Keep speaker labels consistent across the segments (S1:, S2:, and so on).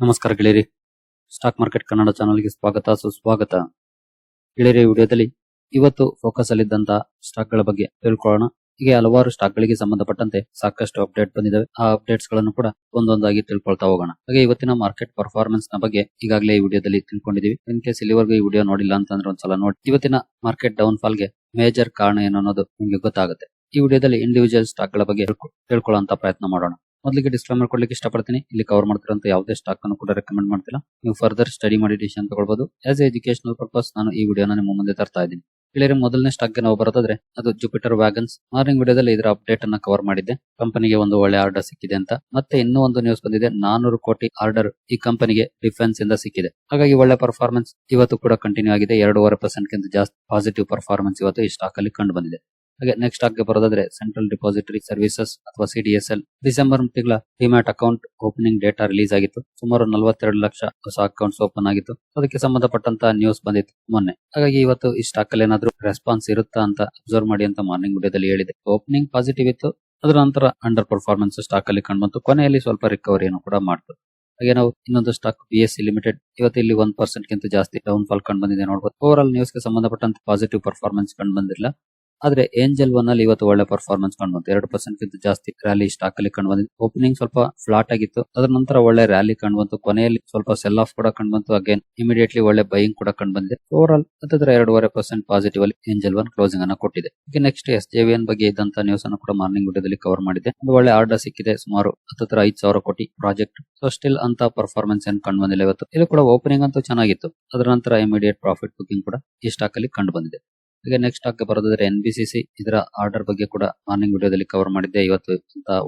S1: ನಮಸ್ಕಾರ ಗೆಳೆಯರಿ. Stock market Kannada ಚಾನಲ್ಗೆ ಸ್ವಾಗತ, ಸುಸ್ವಾಗತ. ಗೆಳೆಯರಿ ವಿಡಿಯೋದಲ್ಲಿ ಇವತ್ತು ಫೋಕಸ್ ಅಲ್ಲಿದ್ದಂತಹ ಸ್ಟಾಕ್ಗಳ ಬಗ್ಗೆ ತಿಳ್ಕೊಳ್ಳೋಣ. ಹೀಗೆ ಹಲವಾರು ಸ್ಟಾಕ್ ಗಳಿಗೆ ಸಂಬಂಧಪಟ್ಟಂತೆ ಸಾಕಷ್ಟು ಅಪ್ಡೇಟ್ ಬಂದಿದ್ದಾವೆ ಆ ಅಪ್ಡೇಟ್ಸ್ಗಳನ್ನು ಕೂಡ ಒಂದೊಂದಾಗಿ ತಿಳ್ಕೊಳ್ತಾ ಹೋಗೋಣ. ಹಾಗೆ ಇವತ್ತಿನ ಮಾರ್ಕೆಟ್ ಪರ್ಫಾರ್ಮೆನ್ಸ್ನ ಬಗ್ಗೆ ಈಗಾಗಲೇ ಈ ವಿಡಿಯೋದಲ್ಲಿ ತಿಳ್ಕೊಂಡಿದೀವಿ. ಇನ್ ಕೇಸ್ ಇಲ್ಲಿವರೆಗೂ ಈ ವಿಡಿಯೋ ನೋಡಿಲ್ಲ ಅಂತಂದ್ರೆ ಒಂದ್ಸಲ ನೋಡಿ. ಇವತ್ತಿನ ಮಾರ್ಕೆಟ್ ಡೌನ್ ಫಾಲ್ಗೆ ಮೇಜರ್ ಕಾರಣ ಏನು ಅನ್ನೋದು ನಿಮ್ಗೆ ಗೊತ್ತಾಗುತ್ತೆ. ಈ ವಿಡಿಯೋದಲ್ಲಿ ಇಂಡಿವಿಜುವಲ್ ಸ್ಟಾಕ್ಗಳ ಬಗ್ಗೆ ತಿಳ್ಕೊಳ್ಳೋ ತಿಳ್ಕೊಳ್ಳೋಂತ ಪ್ರಯತ್ನ ಮಾಡೋಣ. ಮೊದಲಿಗೆ ಡಿಸ್ಕ್ಲೈಮರ್ ಕೊಡ್ಲಿಕ್ಕೆ ಇಷ್ಟಪಡ್ತೀನಿ. ಇಲ್ಲಿ ಕವರ್ ಮಾಡ್ತಿರೋ ಯಾವುದೇ ಸ್ಟಾಕ್ ಅನ್ನು ಕೂಡ ರೆಕಮೆಂಡ್ ಮಾಡ್ತಿಲ್ಲ. ನೀವು ಫರ್ದರ್ ಸ್ಟಡಿ ಮಾಡಿ ಡಿಸಿಷನ್ ತಗೊಳ್ಬಹುದು ಆಸ್ ಎಜುಕೇಶನಲ್ ಪರ್ಪಸ್ ನಾನು ಈ ವಿಡಿಯೋನ ನಿಮ್ಮ ಮುಂದೆ ತರ್ತಾ ಇದ್ದೀನಿ. ಇಲ್ಲಿ ಮೊದಲನೇ ಸ್ಟಾಕ್ಗೆ ನಾವು ಬರೋದಾದ್ರೆ, ಅದು ಜುಪಿಟರ್ ವ್ಯಾಗನ್ಸ್ ಮಾರ್ನಿಂಗ್ ವಿಡಿಯೋದಲ್ಲಿ ಇದರ ಅಪ್ಡೇಟ್ ಅನ್ನ ಕವರ್ ಮಾಡಿದ್ದೆ. ಕಂಪನಿಗೆ ಒಂದು ಒಳ್ಳೆ ಆರ್ಡರ್ ಸಿಕ್ಕಿದೆ ಅಂತ. ಮತ್ತೆ ಇನ್ನೂ ಒಂದು ನ್ಯೂಸ್ ಬಂದಿದೆ. ನಾನೂರು ಕೋಟಿ ಆರ್ಡರ್ ಈ ಕಂಪನಿಗೆ ಡಿಫೆನ್ಸ್ ಇಂದ ಸಿಕ್ಕಿದೆ. ಹಾಗಾಗಿ ಒಳ್ಳೆ ಪರ್ಫಾರ್ಮೆನ್ಸ್ ಇವತ್ತು ಕೂಡ ಕಂಟಿನ್ಯೂ ಆಗಿದೆ. ಎರಡೂವರೆ ಪರ್ಸೆಂಟ್ ಗಿಂತ ಜಾಸ್ತಿ ಪಾಸಿಟಿವ್ ಪರ್ಫಾರ್ಮೆನ್ಸ್ ಇವತ್ತು ಈ ಸ್ಟಾಕ್ ಅಲ್ಲಿ ಕಂಡು ಬಂದಿದೆ. ಹಾಗೆ ನೆಕ್ಸ್ಟ್ ಸ್ಟಾಕ್ಗೆ ಬರೋದಾದ್ರೆ ಸೆಂಟ್ರಲ್ ಡಿಪಾಸಿಟರಿ ಸರ್ವಿಸಸ್ ಅಥವಾ ಸಿಡಿಎಸ್ಎಲ್ ಡಿಸೆಂಬರ್ ತಿಂಗಳ demat account opening data release ಆಗಿತ್ತು. ಸುಮಾರು ನಲವತ್ತೆರಡು ಲಕ್ಷ ಹೊಸ ಅಕೌಂಟ್ಸ್ ಓಪನ್ ಆಗಿತ್ತು. ಅದಕ್ಕೆ ಸಂಬಂಧಪಟ್ಟಂತ ನ್ಯೂಸ್ ಬಂದಿತ್ತು ಮೊನ್ನೆ. ಹಾಗಾಗಿ ಇವತ್ತು ಈ ಸ್ಟಾಕ್ ಅಲ್ಲಿ ಏನಾದ್ರು ರೆಸ್ಪಾನ್ಸ್ ಇರುತ್ತಾ ಅಂತ ಅಬ್ಸರ್ವ್ ಮಾಡಿ ಅಂತ ಮಾರ್ನಿಂಗ್ ವಿಡಿಯೋದಲ್ಲಿ ಹೇಳಿದೆ. ಓಪನಿಂಗ್ ಪಾಸಿಟಿವ್ ಇತ್ತು. ಅದರ ನಂತರ ಅಂಡರ್ ಪರ್ಫಾರ್ಮೆನ್ಸ್ ಸ್ಟಾಕ್ ಅಲ್ಲಿ ಕಂಡುಬಂತು ಕೊನೆಯಲ್ಲಿ ಸ್ವಲ್ಪ ರಿಕವರಿಯನ್ನು ಕೂಡ ಮಾಡ್ತು. ಹಾಗೆ ನಾವು ಇನ್ನೊಂದು stock B S C limited ಇವತ್ತು ಇಲ್ಲಿ ಒನ್ ಪರ್ಸೆಂಟ್ ಗಿಂತ ಜಾಸ್ತಿ ಡೌನ್ ಫಾಲ್ ಕಂಡು ಬಂದಿದೆ ನೋಡಬಹುದು ಓವರ್ ಆಲ್ ನ್ಯೂಸ್ಗೆ ಸಂಬಂಧಪಟ್ಟಂತ ಪಾಸಿಟಿವ್ ಪರ್ಫಾರ್ಮೆನ್ಸ್ ಕಂಡು ಬಂದಿಲ್ಲ ಆದ್ರೆ ಏಂಜಲ್ ಒನ್ ಅಲ್ಲಿ ಇವತ್ತು ಒಳ್ಳೆ ಪರ್ಫಾರ್ಮೆನ್ಸ್ ಕಂಡು ಬಂತು. ಎರಡು ಪರ್ಸೆಂಟ್ ಗಿಂತ ಜಾಸ್ತಿ ರ್ಯಾಲಿ ಸ್ಟಾಕ್ ಅಲ್ಲಿ ಕಂಡು ಬಂದಿದೆ ಓಪನಿಂಗ್ ಸ್ವಲ್ಪ ಫ್ಲಾಟ್ ಆಗಿತ್ತು. ಅದರ ನಂತರ ಒಳ್ಳೆ ರ್ಯಾಲಿ ಕಂಡು ಬಂತು. ಕೊನೆಯಲ್ಲಿ ಸ್ವಲ್ಪ ಸೆಲ್ ಆಫ್ ಕೂಡ ಕಂಡು ಬಂತು. ಅಗೇನ್ ಇಮಿಡಿಯೇಟ್ಲಿ ಒಳ್ಳೆ ಬೈಯಿಂಗ್ ಕೂಡ ಕಂಡು ಬಂದಿದೆ. ಓವರ್ ಆಲ್ ಹತ್ತಿರ ಎರಡೂವರೆ ಪರ್ಸೆಂಟ್ ಪಾಸಿಟಿವ್ ಅಲ್ಲಿ ಏಂಜಲ್ ಒನ್ ಕ್ಲೋಸಿಂಗ್ ಅನ್ನ ಕೊಟ್ಟಿದೆ. ಈಗ ನೆಕ್ಸ್ಟ್ ಎಸ್ ಜೆ ಎನ್ ಬಗ್ಗೆ ಇದ್ದಂತ ನ್ಯೂಸ್ ಅನ್ನು ಕೂಡ ಮಾರ್ನಿಂಗ್ ವಿಡಿಯೋದಲ್ಲಿ ಕವರ್ ಮಾಡಿದೆ ಒಳ್ಳೆ ಆರ್ಡರ್ ಸಿಕ್ಕಿದೆ. ಸುಮಾರು ಹತ್ತಿರ ಐದು ಸಾವಿರ ಕೋಟಿ ಪ್ರಾಜೆಕ್ಟ್ ಸೊ ಸ್ಟಿಲ್ ಅಂತ ಪರ್ಫಾರ್ಮೆನ್ಸ್ ಏನ್ ಕಂಡು ಬಂದಿಲ್ಲ ಇವತ್ತು. ಇದು ಕೂಡ ಓಪನಿಂಗ್ ಅಂತೂ ಚೆನ್ನಾಗಿತ್ತು. ಅದರ ನಂತರ ಇಮಿಡಿಯೇಟ್ ಪ್ರಾಫಿಟ್ ಬುಕಿಂಗ್ ಕೂಡ ಈ ಸ್ಟಾಕ್ ಅಲ್ಲಿ ಕಂಡು ಬಂದಿದೆ. ಈಗ ನೆಕ್ಸ್ಟ್ ಆಗಿ ಬರೋದಾದ್ರೆ ಎನ್ ಬಿ ಸಿ ಸಿ ಇದರ ಆರ್ಡರ್ ಬಗ್ಗೆ ಕೂಡ ಮಾರ್ನಿಂಗ್ ವಿಡಿಯೋದಲ್ಲಿ ಕವರ್ ಮಾಡಿದ್ದೆ. ಇವತ್ತು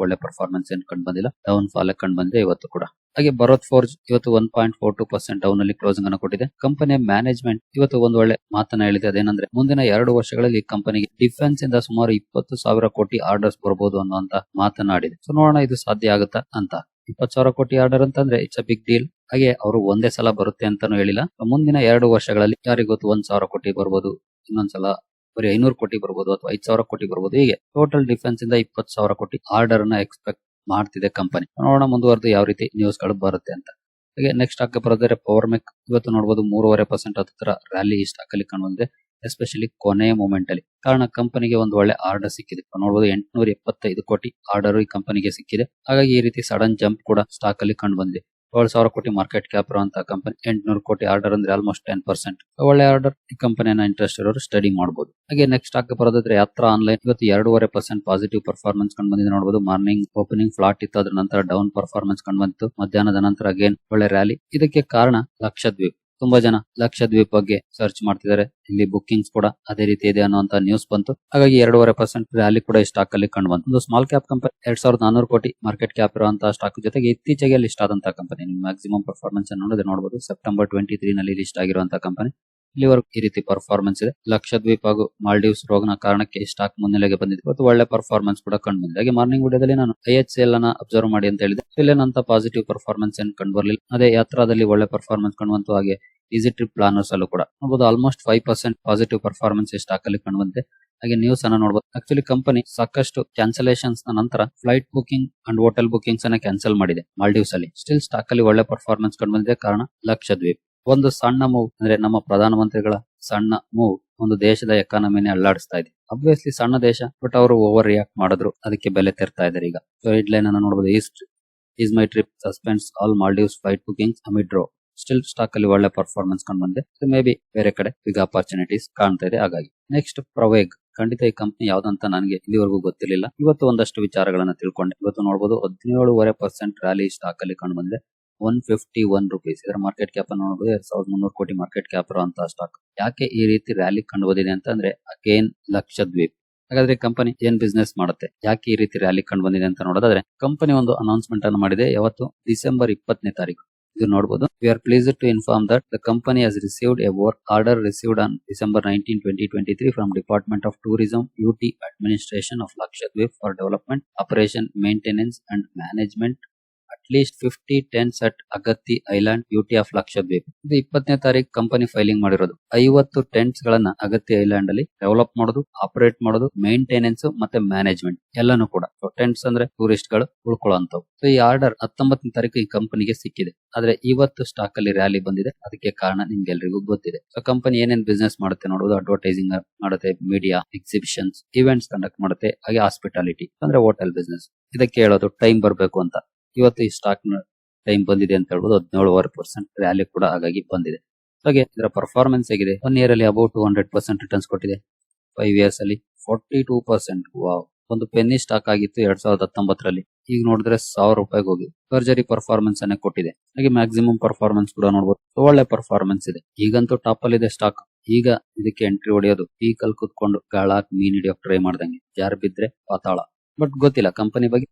S1: ಒಳ್ಳೆ ಪರ್ಫಾರ್ಮೆನ್ಸ್ ಏನ್ ಕಂಡು ಬಂದಿಲ್ಲ. ಡೌನ್ ಫಾಲ್ ಕಂಡು ಬಂದಿದೆ ಇವತ್ತು ಕೂಡ. ಹಾಗೆ ಭರತ್ ಫೋರ್ಜ್ ಇವತ್ತು one point four two percent down ಅಲ್ಲಿ ಕ್ಲೋಸಿಂಗ್ ಅನ್ನು ಕೊಟ್ಟಿದೆ. ಕಂಪನಿಯ ಮ್ಯಾನೇಜ್ಮೆಂಟ್ ಇವತ್ತು ಒಂದು ಒಳ್ಳೆ ಮಾತನ್ನ ಹೇಳಿದೆ. ಅದೇನಂದ್ರೆ ಮುಂದಿನ ಎರಡು ವರ್ಷಗಳಲ್ಲಿ ಕಂಪನಿಗೆ ಡಿಫೆನ್ಸ್ ಇಂದ ಸುಮಾರು ಇಪ್ಪತ್ತು ಸಾವಿರ ಕೋಟಿ ಆರ್ಡರ್ಸ್ ಬರಬಹುದು ಅನ್ನುವಂತ ಮಾತನಾಡಿದೆ ಸೊ ನೋಡೋಣ ಇದು ಸಾಧ್ಯ ಆಗುತ್ತಾ ಅಂತ. ಇಪ್ಪತ್ತು ಸಾವಿರ ಕೋಟಿ ಆರ್ಡರ್ ಅಂತಂದ್ರೆ ಇಟ್ಸ್ ಅ ಬಿಗ್ ಡೀಲ್ ಹಾಗೆ ಅವರು ಒಂದೇ ಸಲ ಬರುತ್ತೆ ಅಂತಾನು ಹೇಳಿಲ್ಲ. ಮುಂದಿನ ಎರಡು ವರ್ಷಗಳಲ್ಲಿ ಯಾರಿಗೊತ್ತು ಒಂದ್ ಸಾವಿರ ಕೋಟಿ ಬರ್ಬೋದು ಇನ್ನೊಂದ್ಸಲ ಬರೀ ಐನೂರು ಕೋಟಿ ಬರ್ಬೋದು ಅಥವಾ ಐದ್ ಸಾವಿರ ಕೋಟಿ ಬರ್ಬೋದು, ಹೀಗೆ ಟೋಟಲ್ ಡಿಫೆನ್ಸ್ ಇಂದ ಇಪ್ಪತ್ತು ಸಾವಿರ ಕೋಟಿ ಆರ್ಡರ್ನ ಎಕ್ಸ್ಪೆಕ್ಟ್ ಮಾಡ್ತಿದೆ ಕಂಪನಿ ನೋಡೋಣ ಮುಂದುವರೆದು ಯಾವ ರೀತಿ ನ್ಯೂಸ್ಗಳು ಬರುತ್ತೆ ಅಂತ. ಹಾಗೆ ನೆಕ್ಸ್ಟ್ ಸ್ಟಾಕ್ ಬರೋದ್ರೆ ಪವರ್ ಮೆಕ್ ಇವತ್ತು ನೋಡಬಹುದು ಮೂರುವರೆ ಪರ್ಸೆಂಟ್ ಹತ್ತಿರ ರ್ಯಾಲಿ ಈ ಸ್ಟಾಕ್ ಅಲ್ಲಿ ಕಂಡು ಎಸ್ಪೆಷಲಿ ಕೊನೆಯ ಮೂಮೆಂಟ್ ಅಲ್ಲಿ. ಕಾರಣ ಕಂಪನಿಗೆ ಒಂದು ಒಳ್ಳೆ ಆರ್ಡರ್ ಸಿಕ್ಕಿದೆ. ನೋಡಬಹುದು ಎಂಟುನೂರ ಎಪ್ಪತ್ತೈದು ಕೋಟಿ ಆರ್ಡರ್ ಈ ಕಂಪನಿಗೆ ಸಿಕ್ಕಿದೆ. ಹಾಗಾಗಿ ಈ ರೀತಿ ಸಡನ್ ಜಂಪ್ ಕೂಡ ಸ್ಟಾಕ್ ಅಲ್ಲಿ ಕಂಡು ಬಂದಿದೆ ಏಳು ಸಾವಿರ ಕೋಟಿ ಮಾರ್ಕೆಟ್ ಕ್ಯಾಪ್ ಇರುವಂತಹ ಕಂಪನಿ ಎಂಟುನೂರು ಕೋಟಿ ಆರ್ಡರ್ ಅಂದ್ರೆ ಆಲ್ಮೋಸ್ಟ್ ಟೆನ್ ಪರ್ಸೆಂಟ್ ಒಳ್ಳೆ ಆರ್ಡರ್ ಈ ಕಂಪನಿಯನ್ನ ಇಂಟ್ರೆಸ್ಟ್ ಇರೋರು ಸ್ಟಡಿ ಮಾಡಬಹುದು ಹಾಗೆ ನೆಕ್ಸ್ಟ್ ಸ್ಟಾಕ್ ಬರೋದಾದ್ರೆ ಯಾತ್ರ ಆನ್ಲೈನ್ ಇವತ್ತು ಎರಡೂವರೆ ಪರ್ಸೆಂಟ್ ಪಾಸಿಟಿವ್ ಪರ್ಫಾರ್ಮೆನ್ಸ್ ಕಂಡು ಬಂದಿದೆ ನೋಡಬಹುದು ಮಾರ್ನಿಂಗ್ ಓಪನಿಂಗ್ ಫ್ಲಾಟ್ ಇತ್ತು, ಅದ್ರ ನಂತರ ಡೌನ್ ಪರ್ಫಾರ್ಮೆನ್ಸ್ ಕಂಡು ಬಂತು. ಮಧ್ಯಾಹ್ನದ ನಂತರ ಅಗೇನ್ ಒಳ್ಳೆ ರ್ಯಾಲಿ ಇದಕ್ಕೆ ಕಾರಣ ಲಕ್ಷದ್ವೀಪ್. ತುಂಬಾ ಜನ ಲಕ್ಷದ್ವೀಪ್ ಬಗ್ಗೆ ಸರ್ಚ್ ಮಾಡ್ತಿದ್ದಾರೆ. ಇಲ್ಲಿ ಬುಕ್ಕಿಂಗ್ಸ್ ಕೂಡ ಅದೇ ರೀತಿ ಇದೆ ಅನ್ನುವಂತ ನ್ಯೂಸ್ ಬಂತು. ಹಾಗಾಗಿ ಎರಡೂವರೆ ಪರ್ಸೆಂಟ್ ರ್ಯಾಲಿ ಕೂಡ ಈ ಸ್ಟಾಕ್ ಅಲ್ಲಿ ಕಂಡು ಬಂತು. ಒಂದು ಸ್ಮಾಲ್ ಕ್ಯಾಪ್ ಕಂಪನಿ ಎರಡ್ ಸಾವಿರದ ನಾನೂರು ಕೋಟಿ ಮಾರ್ಕೆಟ್ ಕ್ಯಾಪ್ ಇರುವಂತಹ ಸ್ಟಾಕ್ ಜೊತೆಗೆ ಇತ್ತೀಚೆಗೆ ಲಿಸ್ಟ್ ಆದಂತಹ ಕಂಪನಿ ಮ್ಯಾಕ್ಸಿಮಮ್ ಪರ್ಫಾರ್ಮೆನ್ಸ್ ನೋಡಿದ್ರೆ ನೋಡಬಹುದು ಸೆಪ್ಟೆಂಬರ್ ಟ್ವೆಂಟಿ ತ್ರೀ ನಲ್ಲಿ ಲಿಸ್ಟ್ ಆಗಿರುವಂತಹ ಕಂಪನಿ ಇಲ್ಲಿವರೆಗೂ ಈ ರೀತಿ ಪರ್ಫಾರ್ಮೆನ್ಸ್ ಇದೆ. ಲಕ್ಷದ್ವೀಪ್ ಹಾಗೂ ಮಾಲ್ಡೀವ್ಸ್ ರೋಗನ ಕಾರಣಕ್ಕೆ ಸ್ಟಾಕ್ ಮುನ್ನೆಲೆಗೆ ಬಂದಿದೆ. ಮತ್ತು ಒಳ್ಳೆ ಪರ್ಫಾರ್ಮೆನ್ಸ್ ಕೂಡ ಕಂಡು ಬಂದಿದೆ. ಹಾಗೆ ಮಾರ್ನಿಂಗ್ ವಿಡಿಯೋದಲ್ಲಿ ನಾನು ಐ ಎಚ್ ಎಲ್ ಅನ್ನ ಅಬ್ಸರ್ವ್ ಮಾಡಿ ಅಂತ ಹೇಳಿದೆ. ಇಲ್ಲೇನಂತ ಪಾಸಿಟಿವ್ ಪರ್ಫಾರ್ಮೆನ್ಸ್ ಏನು ಕಂಡು ಬರಲಿಲ್ಲ. ಅದೇ ಯಾತ್ರಾದಲ್ಲಿ ಒಳ್ಳೆ ಪರ್ಫಾರ್ಮೆನ್ಸ್ ಕಂಡು ಬಂತು ಹಾಗೆ ಈಸಿ ಟ್ರಿಪ್ ಪ್ಲಾನರ್ಸ್ ಅಲ್ಲೂ ಕೂಡ. ನೋಡಬಹುದು almost five percent positive performance stock ಅಲ್ಲಿ ಕಂಡು ಬಂದಿದೆ. ಹಾಗೆ ನ್ಯೂಸ್ ಅನ್ನ ನೋಡಬಹುದು ಆಕ್ಚುಲಿ ಕಂಪನಿ ಸಾಕಷ್ಟು ಕ್ಯಾನ್ಸಲೇಷನ್ಸ್ ನಂತರ flight booking and hotel bookings ಅನ್ನ ಕ್ಯಾನ್ಸಲ್ ಮಾಡಿದೆ ಮಾಲ್ಡೀವ್ಸ್ ಅಲ್ಲಿ. ಸ್ಟಿಲ್ ಸ್ಟಾಕ್ ಅಲ್ಲಿ ಒಳ್ಳೆ ಪರ್ಫಾರ್ಮೆನ್ಸ್ ಕಂಡು ಬಂದಿದೆ. ಕಾರಣ ಲಕ್ಷದ್ವೀಪ್. ಒಂದು ಸಣ್ಣ ಮೂವ್, ಅಂದ್ರೆ ನಮ್ಮ ಪ್ರಧಾನಮಂತ್ರಿಗಳ ಸಣ್ಣ ಮೂವ್ ಒಂದು ದೇಶದ ಎಕಾನಮಿನೇ ಅಲ್ಲಾಡಿಸ್ತಾ ಇದೆ. ಅಬ್ವಿಯಸ್ಲಿ ಸಣ್ಣ ದೇಶ ಬಟ್ ಅವರು ಓವರ್ ರಿಯಾಕ್ಟ್ ಮಾಡಿದ್ರು. ಅದಕ್ಕೆ ಬೆಲೆ ತೆರ್ತಾ ಇದಾರೆ ಈಗ. ಸೊ ಹೆಡ್ ಲೈನ್ ಅನ್ನ ನೋಡಬಹುದು east ease my trip suspends all Maldives flight amid ಅಮಿಡ್ರೋ still stock ಅಲ್ಲಿ ಒಳ್ಳೆ ಪರ್ಫಾರ್ಮೆನ್ಸ್ ಕಂಡು ಬಂದೆ ಮೇ ಬಿ ಬೇರೆ ಕಡೆ ಬಿಗ್ ಅಪರ್ಚುನಿಟೀಸ್ ಕಾಣ್ತಾ ಇದೆ. ಹಾಗಾಗಿ ನೆಕ್ಸ್ಟ್ ಪ್ರವೇಗ್, ಖಂಡಿತ ಈ ಕಂಪನಿ ಯಾವ್ದಂತ ನನಗೆ ಇಲ್ಲಿವರೆಗೂ ಗೊತ್ತಿರಲಿಲ್ಲ. ಇವತ್ತು ಒಂದಷ್ಟು ವಿಚಾರಗಳನ್ನ ತಿಳ್ಕೊಂಡೆ. ಇವತ್ತು ನೋಡಬಹುದು ಹದಿನೇಳುವರೆ ಪರ್ಸೆಂಟ್ ರ್ಯಾಲಿ ಸ್ಟಾಕ್ ಅಲ್ಲಿ ಕಂಡು ಬಂದಿದೆ. ಒನ್ ಫಿಫ್ಟಿ ಒನ್ ರುಪೀಸ್ ಇದರ ಮಾರ್ಕೆಟ್ ಕ್ಯಾಪ್ ನೋಡಬಹುದು ಎರಡ್ ಸಾವಿರದ ಮುನ್ನೂರು ಕೋಟಿ ಮಾರ್ಕೆಟ್ ಕ್ಯಾಪ್ ಇರುವಂತ ಸ್ಟಾಕ್ ಯಾಕೆ ಈ ರೀತಿ ರ್ಯಾಲಿ ಕಂಡು ಬಂದಿದೆ ಅಂತಂದ್ರೆ ಅಗೇನ್ ಲಕ್ಷದ್ವೀಪ್. ಹಾಗಾದ್ರೆ ಕಂಪನಿ ಏನ್ ಬಿಸ್ನೆಸ್ ಮಾಡುತ್ತೆ? ಯಾಕೆ ಈ ರೀತಿ ರ್ಯಾಲಿ ಕಂಡು ಬಂದಿದೆ ಅಂತ ನೋಡೋದಾದ್ರೆ ಕಂಪನಿ ಒಂದು ಅನೌನ್ಸ್ಮೆಂಟ್ ಅನ್ನು ಮಾಡಿದೆ ಯಾವತ್ತು? ಡಿಸೆಂಬರ್ ಇಪ್ಪತ್ತನೇ ತಾರೀಕು. ಇದು ನೋಡಬಹುದು we are please to inform that the company has received a work order received on December nineteen twenty twenty three from department of tourism UT administration of Lakshadweep for development operation maintenance and management least fifty tents at Agatti island beauty of Lakshadweep ಇದು ಇಪ್ಪತ್ತನೇ ತಾರೀಕು company filing ಮಾಡಿರೋದು. ಐವತ್ತು tents ಗಳನ್ನ ಅಗತ್ಯ island ಅಲ್ಲಿ develop ಮಾಡೋದು, operate ಮಾಡೋದು, ಮೇಂಟೆನೆನ್ಸ್ ಮತ್ತೆ ಮ್ಯಾನೇಜ್ಮೆಂಟ್ ಎಲ್ಲಾನು ಕೂಡ. ಟೆಂಟ್ಸ್ ಅಂದ್ರೆ ಟೂರಿಸ್ಟ್ಗಳು ಉಳ್ಕೊಳ್ಳುವಂತವು ಸೊ ಈ ಆರ್ಡರ್ ಹತ್ತೊಂಬತ್ತನೇ ತಾರೀಕು ಈ ಕಂಪನಿಗೆ ಸಿಕ್ಕಿದೆ. ಆದ್ರೆ ಇವತ್ತು ಸ್ಟಾಕ್ ಅಲ್ಲಿ ರ್ಯಾಲಿ ಬಂದಿದೆ. ಅದಕ್ಕೆ ಕಾರಣ ನಿಮ್ಗೆ ಎಲ್ರಿಗೂ ಗೊತ್ತಿದೆ. ಸೊ ಕಂಪನಿ ಏನೇನ್ ಬಿಸ್ನೆಸ್ ಮಾಡುತ್ತೆ ನೋಡೋದು ಅಡ್ವರ್ಟೈಸಿಂಗ್ ಮಾಡುತ್ತೆ ಮೀಡಿಯಾ ಎಕ್ಸಿಬಿಷನ್ಸ್ ಇವೆಂಟ್ಸ್ ಕಂಡಕ್ಟ್ ಮಾಡುತ್ತೆ, ಹಾಗೆ ಹಾಸ್ಪಿಟಾಲಿಟಿ ಅಂದ್ರೆ ಹೋಟೆಲ್ ಬಿಸ್ನೆಸ್ ಇದಕ್ಕೆ ಹೇಳೋದು ಟೈಮ್ ಬರಬೇಕು ಅಂತ. ಇವತ್ತು ಈ ಸ್ಟಾಕ್ನ ಟೈಮ್ ಬಂದಿದೆ ಅಂತ ಹೇಳ್ಬೋದು ಹದಿನೇಳುವರೆ ಪರ್ಸೆಂಟ್ ರ್ಯಾಲಿ ಕೂಡ ಹಾಗಾಗಿ ಬಂದಿದೆ. ಹಾಗೆ ಇದರ ಪರ್ಫಾರ್ಮೆನ್ಸ್ ಆಗಿದೆ ಒನ್ ಇಯರ್ ಅಲ್ಲಿ about two hundred percent returns ಕೊಟ್ಟಿದೆ. ಫೈವ್ ಇಯರ್ಸ್ ಅಲ್ಲಿ ಫೋರ್ಟಿ ಟೂ ಪರ್ಸೆಂಟ್ ವಾವ್ ಒಂದು ಪೆನ್ನಿ ಸ್ಟಾಕ್ ಆಗಿತ್ತು ಎರಡ್ ಸಾವಿರದ ಹತ್ತೊಂಬತ್ತರಲ್ಲಿ. ಈಗ ನೋಡಿದ್ರೆ ಸಾವಿರ ರೂಪಾಯಿಗೆ ಹೋಗಿ ಸರ್ಜರಿ ಪರ್ಫಾರ್ಮೆನ್ಸ್ ಅನ್ನೇ ಕೊಟ್ಟಿದೆ. ಹಾಗೆ ಮ್ಯಾಕ್ಸಿಮಮ್ ಪರ್ಫಾರ್ಮೆನ್ಸ್ ಕೂಡ ನೋಡಬಹುದು ಒಳ್ಳೆ ಪರ್ಫಾರ್ಮೆನ್ಸ್ ಇದೆ. ಈಗಂತೂ ಟಾಪ್ ಅಲ್ಲಿ ಇದೆ ಸ್ಟಾಕ್ ಈಗ ಇದಕ್ಕೆ ಎಂಟ್ರಿ ಹೊಡೆಯೋದು. ಪೀಕಲ್ ಕುತ್ಕೊಂಡು ಗಾಳ ಹಾಕಿ ಮೀನ್ ಹಿಡಿಯೋಕ್ ಟ್ರೈ ಮಾಡ್ದಂಗೆ. ಜಾರ್ ಬಿದ್ರೆ ಪಾತಾಳ. ಬಟ್ ಗೊತ್ತಿಲ್ಲ. ಕಂಪನಿ ಬಗ್ಗೆ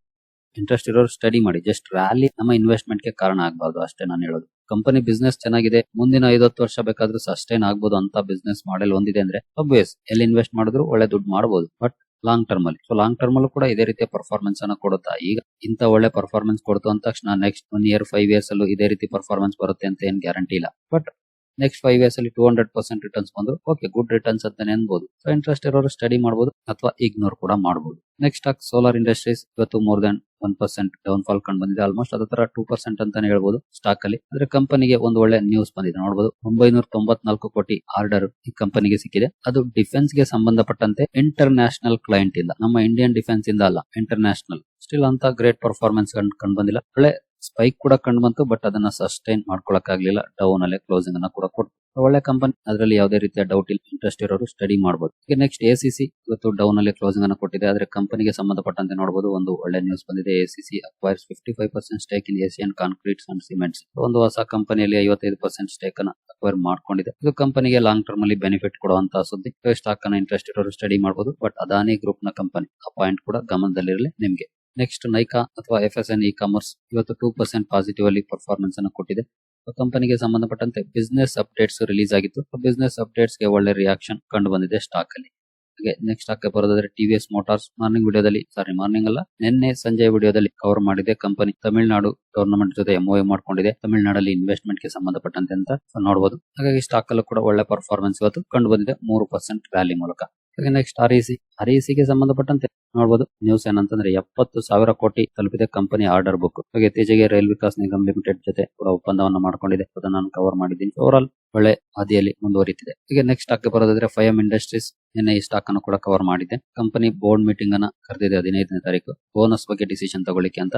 S1: ಇಂಟ್ರೆಸ್ಟ್ ಇರೋರು ಸ್ಟಡಿ ಮಾಡಿ. ಜಸ್ಟ್ ರ್ಯಾಲಿ ನಮ್ಮ ಇನ್ವೆಸ್ಟ್ಮೆಂಟ್ಗೆ ಕಾರಣ ಆಗಬಾರ್ದು ಅಷ್ಟೇ ನಾನು ಹೇಳೋದು. ಕಂಪನಿ ಬಿಸ್ನೆಸ್ ಚೆನ್ನಾಗಿದೆ, ಮುಂದಿನ ಐದತ್ತು ವರ್ಷ ಬೇಕಾದ್ರೂ ಸಸ್ಟೈನ್ ಆಗ್ಬೋದು ಅಂತ ಬಿಸ್ನೆಸ್ ಮಾಡೆಲ್ ಒಂದಿದೆ ಅಂದ್ರೆ ಅಬ್ವಿಯಸ್ ಎಲ್ಲಿ ಇನ್ವೆಸ್ಟ್ ಮಾಡಿದ್ರು ಒಳ್ಳೆ ದುಡ್ಡು ಮಾಡಬಹುದು ಬಟ್ ಲಾಂಗ್ ಟರ್ಮ್ ಅಲ್ಲಿ. ಸೊ ಲಾಂಗ್ ಟರ್ಮ್ ಅಲ್ಲೂ ಕೂಡ ಇದೇ ರೀತಿಯ ಪರ್ಫಾರ್ಮೆನ್ಸ್ ಅನ್ನ ಕೊಡುತ್ತಾ, ಈಗ ಇಂತ ಒಳ್ಳೆ ಪರ್ಫಾರ್ಮೆನ್ಸ್ ಕೊಡ್ತು ಅಂದ ತಕ್ಷಣ next one year five years ಅಲ್ಲೂ ಇದೇ ರೀತಿ ಪರ್ಫಾರ್ಮೆನ್ಸ್ ಬರುತ್ತೆ ಅಂತ ಏನ್ ಗ್ಯಾರಂಟಿ ಇಲ್ಲ. ಬಟ್ ನೆಕ್ಸ್ಟ್ ಫೈವ್ ಇಯರ್ಸ್ ಅಲ್ಲಿ ಟೂ ಹಂಡ್ರೆಡ್ ಪರ್ಸೆಂಟ್ ರಿಟರ್ನ್ಸ್ ಬಂದ್ರು ಓಕೆ ಗುಡ್ ರಿಟರ್ನ್ಸ್ ಅಂತಾನೆ ಅನ್ಬೋದು. ಸೊ ಇಂಟ್ರೆಸ್ಟ್ ಇರೋರು ಸ್ಟಡಿ ಮಾಡಬಹುದು ಅಥವಾ ಇಗ್ನೋರ್ ಕೂಡ ಮಾಡಬಹುದು ನೆಕ್ಸ್ಟ್ ಆಗಿ ಸೋಲಾರ್ ಇಂಡಸ್ಟ್ರೀಸ್ ಇವತ್ತು more than one percent down fall ಕಂಡು ಬಂದಿದೆ. ಆಲ್ಮೋಸ್ಟ್ ಅದ ತರ ಟೂ ಪರ್ಸೆಂಟ್ ಅಂತಾನೆ ಹೇಳ್ಬಹುದು ಸ್ಟಾಕ್ ಅಲ್ಲಿ. ಅಂದ್ರೆ ಕಂಪನಿಗೆ ಒಂದು ಒಳ್ಳೆ ನ್ಯೂಸ್ ಬಂದಿದೆ. ನೋಡಬಹುದು ಒಂಬೈನೂರ ತೊಂಬತ್ನಾಲ್ಕು ಕೋಟಿ ಆರ್ಡರ್ ಈ ಕಂಪನಿಗೆ ಸಿಕ್ಕಿದೆ. ಅದು ಡಿಫೆನ್ಸ್ಗೆ ಸಂಬಂಧಪಟ್ಟಂತೆ ಇಂಟರ್ ನ್ಯಾಷನಲ್ ಕ್ಲೈಂಟ್ ಇಂದ ನಮ್ಮ ಇಂಡಿಯನ್ ಡಿಫೆನ್ಸ್ ಇಂದ ಅಲ್ಲ ಇಂಟರ್ ನ್ಯಾಷನಲ್ ಸ್ಟಿಲ್ ಅಂತ ಗ್ರೇಟ್ ಪರ್ಫಾರ್ಮೆನ್ಸ್ ಕಂಡು ಬಂದಿಲ್ಲ. ಒಳ್ಳೆ ಸ್ಪೈಕ್ ಕೂಡ ಕಂಡು ಬಂತು ಬಟ್ ಅದನ್ನ ಸಸ್ಟೈನ್ ಮಾಡ್ಕೊಳಕ್ ಆಗ್ಲಿಲ್ಲ ಡೌನ್ ಅಲ್ಲೇ ಕ್ಲೋಸಿಂಗ್ ಅನ್ನ ಕೂಡ ಕೊಟ್ಟು ಒಳ್ಳೆ ಕಂಪನಿ ಅದರಲ್ಲಿ ಯಾವುದೇ ರೀತಿಯ ಡೌಟ್ ಇಲ್ಲ. ಇಂಟ್ರೆಸ್ಟ್ ಇರೋರು ಸ್ಟಡಿ ಮಾಡಬಹುದು ನೆಕ್ಸ್ಟ್ ಎಸಿಸಿ ಇವತ್ತು ಡೌನ್ ಅಲ್ಲಿ ಕ್ಲೋಸಿಂಗ್ ಅನ್ನು ಕೊಟ್ಟಿದೆ. ಆದ್ರೆ ಕಂಪನಿಗೆ ಸಂಬಂಧಪಟ್ಟಂತೆ ನೋಡಬಹುದು ಒಂದು ಒಳ್ಳೆ ನ್ಯೂಸ್ ಬಂದಿದೆ. ACC acquires fifty five percent stake in Asian concretes and cements ಒಂದು ಹೊಸ ಕಂಪನಿಯಲ್ಲಿ ಐವತ್ತೈದು ಪರ್ಸೆಂಟ್ ಸ್ಟೇಕ್ ಅನ್ನ ಅಕ್ವೈರ್ ಮಾಡ್ಕೊಂಡಿದೆ. ಇದು ಕಂಪನಿಗೆ ಲಾಂಗ್ ಟರ್ಮ್ ಅಲ್ಲಿ ಬೆನಿಫಿಟ್ ಕೊಡುವಂತಹ ಸುದ್ದಿ. ಸ್ಟಾಕ್ ಅನ್ನ ಇಂಟ್ರೆಸ್ಟ್ ಇರೋರು ಸ್ಟಡಿ ಮಾಡಬಹುದು ಬಟ್ ಅದಾನಿ ಗ್ರೂಪ್ನ ಕಂಪನಿ ಆ ಪಾಯಿಂಟ್ ಕೂಡ ಗಮನದಲ್ಲಿರಲಿ ನಿಮ್ಗೆ. ನೆಕ್ಸ್ಟ್ ನೈಕಾ ಅಥವಾ F S N E commerce ಇವತ್ತು ಟೂ ಪರ್ಸೆಂಟ್ ಪಾಸಿಟಿವ್ ಅಲ್ಲಿ ಪರ್ಫಾರ್ಮೆನ್ಸ್ ಅನ್ನು ಕೊಟ್ಟಿದೆ. ಕಂಪನಿಗೆ ಸಂಬಂಧಪಟ್ಟಂತೆ ಬಿಸ್ನೆಸ್ ಅಪ್ಡೇಟ್ಸ್ ರಿಲೀಸ್ ಆಗಿತ್ತು. ಬಿಸ್ನೆಸ್ ಅಪ್ಡೇಟ್ಸ್ಗೆ ಒಳ್ಳೆ ರಿಯಾಕ್ಷನ್ ಕಂಡು ಬಂದಿದೆ ಸ್ಟಾಕ್ ಅಲ್ಲಿ. ಹಾಗೆ ನೆಕ್ಸ್ಟ್ ಸ್ಟಾಕ್ ಬರೋದಾದ್ರೆ ಟಿವಿಎಸ್ ಮೋಟಾರ್ಸ್ ಮಾರ್ನಿಂಗ್ ವಿಡಿಯೋದಲ್ಲಿ ಸಾರಿ ಮಾರ್ನಿಂಗ್ ಅಲ್ಲ, ನಿನ್ನೆ ಸಂಜೆ ವಿಡಿಯೋದಲ್ಲಿ ಕವರ್ ಮಾಡಿದೆ ಕಂಪನಿ ತಮಿಳುನಾಡು ಗವರ್ನಮೆಂಟ್ ಜೊತೆ ಎಂಒಎ ಮಾಡಿಕೊಂಡಿದೆ. ತಮಿಳುನಾಡಲ್ಲಿ ಇನ್ವೆಸ್ಟ್ಮೆಂಟ್ಗೆ ಸಂಬಂಧಪಟ್ಟಂತೆ ಅಂತ ನೋಡಬಹುದು ಹಾಗಾಗಿ ಸ್ಟಾಕ್ ಅಲ್ಲೂ ಕೂಡ ಒಳ್ಳೆ ಪರ್ಫಾರ್ಮೆನ್ಸ್ ಇವತ್ತು ಕಂಡು ಬಂದಿದೆ. ಮೂರು ಪರ್ಸೆಂಟ್ ವ್ಯಾಲಿ ಮೂಲಕ. ನೆಕ್ಸ್ಟ್ ಆರ್ ಇಸಿ ಆರ್ಗೆ ಸಂಬಂಧಪಟ್ಟಂತೆ ನೋಡಬಹುದು ನ್ಯೂಸ್ ಏನಂತಂದ್ರೆ ಎಪ್ಪತ್ತು ಸಾವಿರ ಕೋಟಿ ತಲುಪಿದೆ ಕಂಪನಿ ಆರ್ಡರ್ ಬುಕ್ ಹಾಗೆ ಇತ್ತೀಚೆಗೆ ರೈಲ್ ವಿಕಾಸ್ ನಿಗಮ್ ಲಿಮಿಟೆಡ್ ಜೊತೆ ಕೂಡ ಒಪ್ಪಂದವನ್ನು ಮಾಡಿಕೊಂಡಿದೆ. ಅದನ್ನ ನಾನು ಕವರ್ ಮಾಡಿದ್ದೀನಿ. ಓವರ್ ಒಳ್ಳೆ ಹಾದಿಯಲ್ಲಿ ಮುಂದುವರಿತಿದೆ. ಈಗ ನೆಕ್ಸ್ಟ್ ಸ್ಟಾಕ್ ಬರೋದಾದ್ರೆ ಫೈಎಂ ಇಂಡಸ್ಟ್ರೀಸ್ ನಿನ್ನೆ ಈ ಸ್ಟಾಕ್ ಅನ್ನು ಕೂಡ ಕವರ್ ಮಾಡಿದೆ. ಕಂಪನಿ ಬೋರ್ಡ್ ಮೀಟಿಂಗ್ ಅನ್ನ ಕರೆದಿದೆ ಹದಿನೈದನೇ ತಾರೀಕು. ಬೋನಸ್ ಬಗ್ಗೆ ಡಿಸಿಷನ್ ತಗೊಳ್ಳಿಕ್ಕೆ ಅಂತ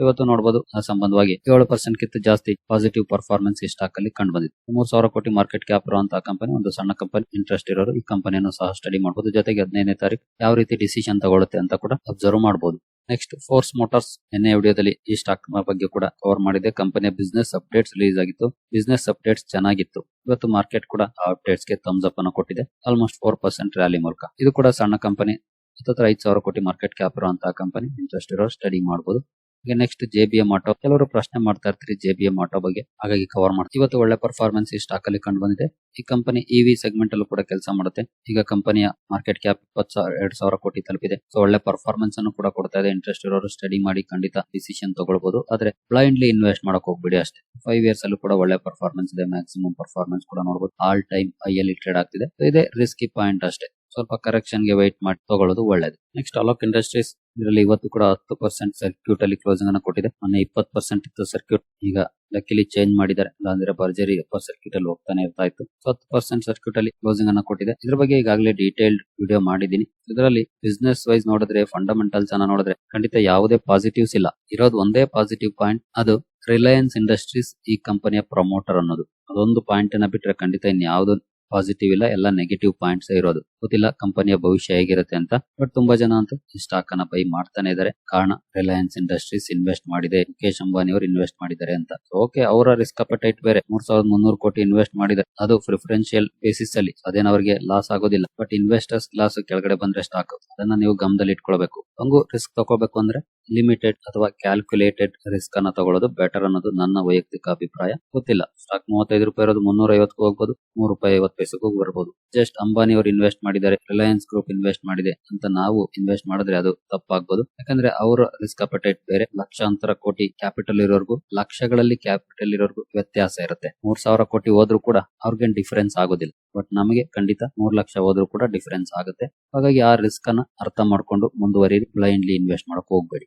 S1: ಇವತ್ತು ನೋಡಬಹುದು ಆ ಸಂಬಂಧವಾಗಿ ಏಳು ಪರ್ಸೆಂಟ್ ಕಿಂತ ಜಾಸ್ತಿ ಪಾಸಿಟಿವ್ ಪರ್ಫಾರ್ಮೆನ್ಸ್ ಈ ಸ್ಟಾಕ್ ಅಲ್ಲಿ ಕಂಡು ಬಂದಿದೆ ಮೂರ್ ಸಾವಿರ ಕೋಟಿ ಮಾರ್ಕೆಟ್ ಕ್ಯಾಪ್ ಇರುವಂತಹ ಕಂಪನಿ ಒಂದು ಸಣ್ಣ ಕಂಪನಿ ಇಂಟ್ರೆಸ್ಟ್ ಇರೋರು ಈ ಕಂಪನಿಯನ್ನು ಸಹ ಸ್ಟಡಿ ಮಾಡಬಹುದು ಜೊತೆಗೆ ಹದಿನೈದನೇ ತಾರೀಕು ಯಾವ ರೀತಿ ಡಿಸಿಷನ್ ತಗೊಳುತ್ತೆ ಅಂತ ಕೂಡ ಅಬ್ಸರ್ವ್ ಮಾಡಬಹುದು ನೆಕ್ಸ್ಟ್ ಫೋರ್ಸ್ ಮೋಟಾರ್ಸ್ ನಿನ್ನೆ ವಿಡಿಯೋದಲ್ಲಿ ಈ ಸ್ಟಾಕ್ ಬಗ್ಗೆ ಕೂಡ ಕವರ್ ಮಾಡಿದೆ. ಕಂಪನಿಯ ಬಿಸ್ನೆಸ್ ಅಪ್ಡೇಟ್ಸ್ ರಿಲೀಸ್ ಆಗಿತ್ತು. ಬಿಸ್ನೆಸ್ ಅಪ್ಡೇಟ್ಸ್ ಚೆನ್ನಾಗಿತ್ತು. ಇವತ್ತು ಮಾರ್ಕೆಟ್ ಕೂಡ ಆ ಅಪ್ಡೇಟ್ಸ್ಗೆ ಥಮ್ಸ್ ಅಪ್ ಅನ್ನು ಕೊಟ್ಟಿದೆ. ಆಲ್ಮೋಸ್ಟ್ ಫೋರ್ ಪರ್ಸೆಂಟ್ ರ್ಯಾಲಿ ಮೂಲಕ. ಇದು ಕೂಡ ಸಣ್ಣ ಕಂಪನಿ ಹತ್ತತ್ರ ಐದು ಸಾವಿರ ಕೋಟಿ ಮಾರ್ಕೆಟ್ ಕ್ಯಾಪ್ ಇರುವಂತಹ ಕಂಪನಿ ಇಂಟ್ರೆಸ್ಟ್ ಇರೋ ಸ್ಟಡಿ ಮಾಡಬಹುದು ಈಗ next J B M auto ಕೆಲವರು ಪ್ರಶ್ನೆ ಮಾಡ್ತಾ ಇರ್ತೀರಿ ಜೆ ಬಿ ಎಂ ಆಟೋ ಬಗ್ಗೆ. ಹಾಗಾಗಿ ಕವರ್ ಮಾಡ್ತೀವಿ ಇವತ್ತು ಒಳ್ಳೆ ಪರ್ಫಾರ್ಮೆನ್ಸ್ ಈ ಸ್ಟಾಕ್ ಅಲ್ಲಿ ಕಂಡು ಬಂದಿದೆ. ಈ ಕಂಪನಿ ಇವಿ ಸೆಗ್ಮೆಂಟ್ ಅಲ್ಲೂ ಕೂಡ ಕೆಲಸ ಮಾಡುತ್ತೆ. ಈಗ ಕಂಪನಿಯ ಮಾರ್ಕೆಟ್ ಕ್ಯಾಪ್ ಇಪ್ಪತ್ತು ಸಾವಿರ, ಎರಡ್ ಸಾವಿರ ಕೋಟಿ ತಲುಪಿದೆ. ಸೊ ಒಳ್ಳೆ ಪರ್ಫಾರ್ಮೆನ್ಸ್ ಅನ್ನು ಕೂಡ ಕೊಡ್ತಾ ಇದೆ. ಇಂಟ್ರೆಸ್ಟ್ ಇರೋರು ಸ್ಟಡಿ ಮಾಡಿ ಖಂಡಿತ ಡಿಸಿಷನ್ ತಗೊಳ್ಬಹುದು ಆದ್ರೆ ಬ್ಲೈಂಡ್ಲಿ ಇನ್ವೆಸ್ಟ್ ಮಾಡಕ್ ಹೋಗ್ಬಿಡಿ ಅಷ್ಟೇ. ಫೈವ್ ಇಯರ್ಸ್ ಅಲ್ಲೂ ಕೂಡ ಒಳ್ಳೆ ಪರ್ಫಾರ್ಮೆನ್ಸ್ ಇದೆ. ಮ್ಯಾಕ್ಸಿಮಮ್ ಪರ್ಫಾರ್ಮೆನ್ಸ್ ಕೂಡ ನೋಡಬಹುದು ಆಲ್ ಟೈಮ್ ಐ ಅಲ್ಲಿ ಟ್ರೇಡ್ ಆಗ್ತಿದೆ. ಇದೆ ರಿಸ್ಕಿ ಪಾಯಿಂಟ್ ಅಷ್ಟೇ. ಸ್ವಲ್ಪ ಕರೆಕ್ಷನ್ಗೆ ವೈಟ್ ಮಾಡಿ ತಗೊಳ್ಳೋದು ಒಳ್ಳೇದು. ನೆಕ್ಸ್ಟ್ ಅಲೋಕ್ ಇಂಡಸ್ಟ್ರೀಸ್ ಇದರಲ್ಲಿ ಇವತ್ತು ಕೂಡ ಹತ್ತು ಪರ್ಸೆಂಟ್ ಸರ್ಕ್ಯೂಟ್ ಅಲ್ಲಿ ಕ್ಲೋಸಿಂಗ್ ಅನ್ನು ಕೊಟ್ಟಿದೆ. ಮೊನ್ನೆ ಇಪ್ಪತ್ತು ಪರ್ಸೆಂಟ್ ಇತ್ತು ಸರ್ಕ್ಯೂಟ್ ಈಗ ಲಕ್ಕಿಲಿ ಚೇಂಜ್ ಮಾಡಿದ್ದಾರೆ. ಇಲ್ಲಾಂದ್ರೆ ಭರ್ಜರಿ ಪರ್ ಸರ್ಕ್ಯೂಟ್ ಅಲ್ಲಿ ಹೋಗ್ತಾನೆ ಇರ್ತಾ ಇತ್ತು ಹತ್ತು ಪರ್ಸೆಂಟ್ ಸರ್ಕ್ಯೂಟ್ ಅಲ್ಲಿ ಕ್ಲೋಸಿಂಗ್ ಅನ್ನ ಕೊಟ್ಟಿದೆ. ಇದ್ರ ಬಗ್ಗೆ ಈಗಾಗಲೇ ಡೀಟೇಲ್ಡ್ ವಿಡಿಯೋ ಮಾಡಿದೀನಿ ಇದರಲ್ಲಿ ಬಿಸ್ನೆಸ್ ವೈಸ್ ನೋಡಿದ್ರೆ ಫಂಡಮೆಂಟಲ್ಸ್ ಅನ್ನ ನೋಡಿದ್ರೆ ಖಂಡಿತ ಯಾವುದೇ ಪಾಸಿಟಿವ್ಸ್ ಇಲ್ಲ. ಇರೋದು ಒಂದೇ ಪಾಸಿಟಿವ್ ಪಾಯಿಂಟ್ ಅದು ರಿಲಯನ್ಸ್ ಇಂಡಸ್ಟ್ರೀಸ್ ಈ ಕಂಪನಿಯ ಪ್ರಮೋಟರ್ ಅನ್ನೋದು. ಅದೊಂದು ಪಾಯಿಂಟ್ ಅನ್ನ ಬಿಟ್ರೆ ಖಂಡಿತ ಇನ್ಯಾವುದು ಪಾಸಿಟಿವ್ ಇಲ್ಲ, ಎಲ್ಲ ನೆಗೆಟಿವ್ ಪಾಯಿಂಟ್ಸ್ ಇರೋದು. ಗೊತ್ತಿಲ್ಲ ಕಂಪನಿಯ ಭವಿಷ್ಯ ಹೇಗಿರುತ್ತೆ ಅಂತ ಬಟ್ ತುಂಬಾ ಜನ ಅಂತ ಸ್ಟಾಕ್ ಅನ್ನ ಬೈ ಮಾಡ್ತಾನೆ ಇದಾರೆ. ಕಾರಣ ರಿಲಯನ್ಸ್ ಇಂಡಸ್ಟ್ರೀಸ್ ಇನ್ವೆಸ್ಟ್ ಮಾಡಿದೆ ಮುಖೇಶ್ ಅಂಬಾನಿ ಅವರು ಇನ್ವೆಸ್ಟ್ ಮಾಡಿದ್ದಾರೆ ಅಂತ. ಓಕೆ ಅವರ ರಿಸ್ಕ್ ಅಪಟೈಟ್ ಬೇರೆ. ಮೂರ್ ಸಾವಿರದ ಮುನ್ನೂರು ಕೋಟಿ ಇನ್ವೆಸ್ಟ್ ಮಾಡಿದ್ದಾರೆ. ಅದು ಪ್ರಿಫರೆನ್ಶಿಯಲ್ ಬೇಸಿಸ್ ಅಲ್ಲಿ. ಅದೇನ ಅವರಿಗೆ ಲಾಸ್ ಆಗೋದಿಲ್ಲ. ಬಟ್ ಇನ್ವೆಸ್ಟರ್ಸ್ ಲಾಸ್ ಕೆಳಗಡೆ ಬಂದ್ರೆ ಸ್ಟಾಕ್ ಅದನ್ನ ನೀವು ಗಮನದಲ್ಲಿ ಇಟ್ಕೊಳ್ಬೇಕು ಹಂಗು ರಿಸ್ಕ್ ತಗೋಬೇಕು ಅಂದ್ರೆ ಲಿಮಿಟೆಡ್ ಅಥವಾ ಕ್ಯಾಲ್ಕುಲೇಟೆಡ್ ರಿಸ್ಕ್ ಅನ್ನ ತಗೊಳ್ಳೋದು ಬೆಟರ್ ಅನ್ನೋದು ನನ್ನ ವೈಯಕ್ತಿಕ ಅಭಿಪ್ರಾಯ. ಗೊತ್ತಿಲ್ಲ. ಸ್ಟಾಕ್ ಮೂವತ್ತೈದು ರೂಪಾಯಿ ಇರೋದು ಮುನ್ನೂರ ಐವತ್ತು ಹೋಗ್ಬೋದು ಮೂರು ರೂಪಾಯಿ ಐವತ್ತು ರುಪೀಸ್ ಬರ್ಬೋದು. ಜಸ್ಟ್ ಅಂಬಾನಿ ಅವರು ಇನ್ವೆಸ್ಟ್ ಮಾಡಿದ್ದಾರೆ, ರಿಲಯನ್ಸ್ ಗ್ರೂಪ್ ಇನ್ವೆಸ್ಟ್ ಮಾಡಿದೆ ಅಂತ ನಾವು ಇನ್ವೆಸ್ಟ್ ಮಾಡಿದ್ರೆ ಅದು ತಪ್ಪಾಗ್ಬೋದು. ಯಾಕಂದ್ರೆ ಅವರ ರಿಸ್ಕ್ ಅಪಟೈಟ್ ಬೇರೆ, ಲಕ್ಷಾಂತರ ಕೋಟಿ ಕ್ಯಾಪಿಟಲ್ ಇರೋರ್ಗು, ಲಕ್ಷಗಳಲ್ಲಿ ಕ್ಯಾಪಿಟಲ್ ಇರೋರ್ಗು ವ್ಯತ್ಯಾಸ ಇರುತ್ತೆ. ಮೂರ್ ಸಾವಿರ ಕೋಟಿ ಹೋದ್ರು ಕೂಡ ಅವ್ರಿಗೇನ್ ಡಿಫರೆನ್ಸ್ ಆಗೋದಿಲ್ಲ. ಬಟ್ ನಮಗೆ ಖಂಡಿತ ಮೂರ್ ಲಕ್ಷ ಹೋದ್ರು ಕೂಡ ಡಿಫರೆನ್ಸ್ ಆಗುತ್ತೆ. ಹಾಗಾಗಿ ಆ ರಿಸ್ಕ್ ಅನ್ನ ಅರ್ಥ ಮಾಡ್ಕೊಂಡು ಮುಂದುವರಿ ಬ್ಲೈಂಡ್ಲಿ ಇನ್ವೆಸ್ಟ್ ಮಾಡಕ್ ಹೋಗ್ಬೇಡಿ.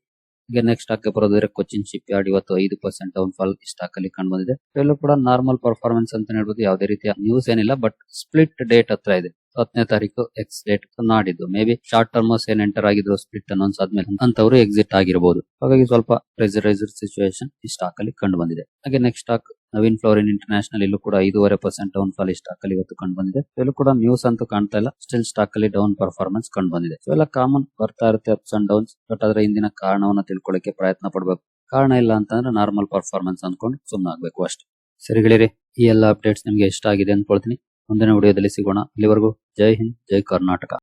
S1: ಈಗ ನೆಕ್ಸ್ಟ್ ಸ್ಟಾಕ್ ಬರೋದಾದ್ರೆ ಕೊಚ್ಚಿನ್ ಶಿಪ್ ಯಾರ್ಡ್ ಇವತ್ತು ಐದು ಪರ್ಸೆಂಟ್ ಡೌನ್ ಫಾಲ್ ಸ್ಟಾಕ್ ಅಲ್ಲಿ ಕಂಡು ಬಂದಿದೆ ಇವೆಲ್ಲೂ ಕೂಡ ನಾರ್ಮಲ್ ಪರ್ಫಾರ್ಮೆನ್ಸ್ ಅಂತ ಹೇಳ್ಬೋದು. ಯಾವುದೇ ರೀತಿಯ ನ್ಯೂಸ್ ಏನಿಲ್ಲ ಬಟ್ ಸ್ಪ್ಲಿಟ್ ಡೇಟ್ ಹತ್ರ ಇದೆ. ಹತ್ತನೇ ತಾರೀಕು ಎಕ್ಸ್ ಡೇಟ್ ನಾಡಿದ್ದು ಮೇ ಬಿ ಶಾರ್ಟ್ ಟರ್ಮರ್ಸ್ ಏನ್ ಎಂಟರ್ ಆಗಿದ್ರು ಸ್ಪ್ಲಿಟ್ ಅನೌನ್ಸ್ ಆದ್ಮೇಲೆ ಅಂತವರು ಎಕ್ಸಿಟ್ ಆಗಿರಬಹುದು ಹಾಗಾಗಿ ಸ್ವಲ್ಪ ಪ್ರೆಸರೈಸರ್ ಸಿಚುವೇಶನ್ ಈ ಸ್ಟಾಕ್ ಅಲ್ಲಿ ಕಂಡು ಬಂದಿದೆ. ಹಾಗೆ next stock Naveen fluorine international ಇಲ್ಲೂ ಕೂಡ ಐದೂವರೆ ಪರ್ಸೆಂಟ್ ಡೌನ್ ಫಾಲ್ ಈ ಸ್ಟಾಕ್ ಅಲ್ಲಿ ಇವತ್ತು ಕಂಡು ಬಂದಿದೆ. ಇಲ್ಲೂ ಕೂಡ ನ್ಯೂಸ್ ಅಂತೂ ಕಾಣ್ತಾ ಇಲ್ಲ. ಸ್ಟಿಲ್ ಸ್ಟಾಕ್ ಅಲ್ಲಿ ಡೌನ್ ಪರ್ಫಾರ್ಮೆನ್ಸ್ ಕಂಡು ಬಂದಿದೆ. ಇವೆಲ್ಲ ಕಾಮನ್ ಬರ್ತಾ ಇರುತ್ತೆ ಅಪ್ಸ್ ಅಂಡ್ ಡೌನ್ಸ್ ಬಟ್ ಅದರ ಹಿಂದಿನ ಕಾರಣವನ್ನ ತಿಳ್ಕೊಳ್ಳಕ್ಕೆ ಪ್ರಯತ್ನ ಪಡಬೇಕು. ಕಾರಣ ಇಲ್ಲ ಅಂತಂದ್ರೆ ನಾರ್ಮಲ್ ಪರ್ಫಾರ್ಮೆನ್ಸ್ ಅನ್ಕೊಂಡು ಸುಮ್ಮನೆ ಆಗ್ಬೇಕು ಅಷ್ಟೇ. ಸರಿಗಳಿರಿ ಈ ಎಲ್ಲ ಅಪ್ಡೇಟ್ಸ್ ನಿಮ್ಗೆ ಇಷ್ಟ ಆಗಿದೆ ಅನ್ಕೊಳ್ತೀನಿ ಮುಂದಿನ ವಿಡಿಯೋದಲ್ಲಿ ಸಿಗೋಣ. ಇಲ್ಲಿವರೆಗೂ ಜೈ ಹಿಂದ್ ಜೈ ಕರ್ನಾಟಕ.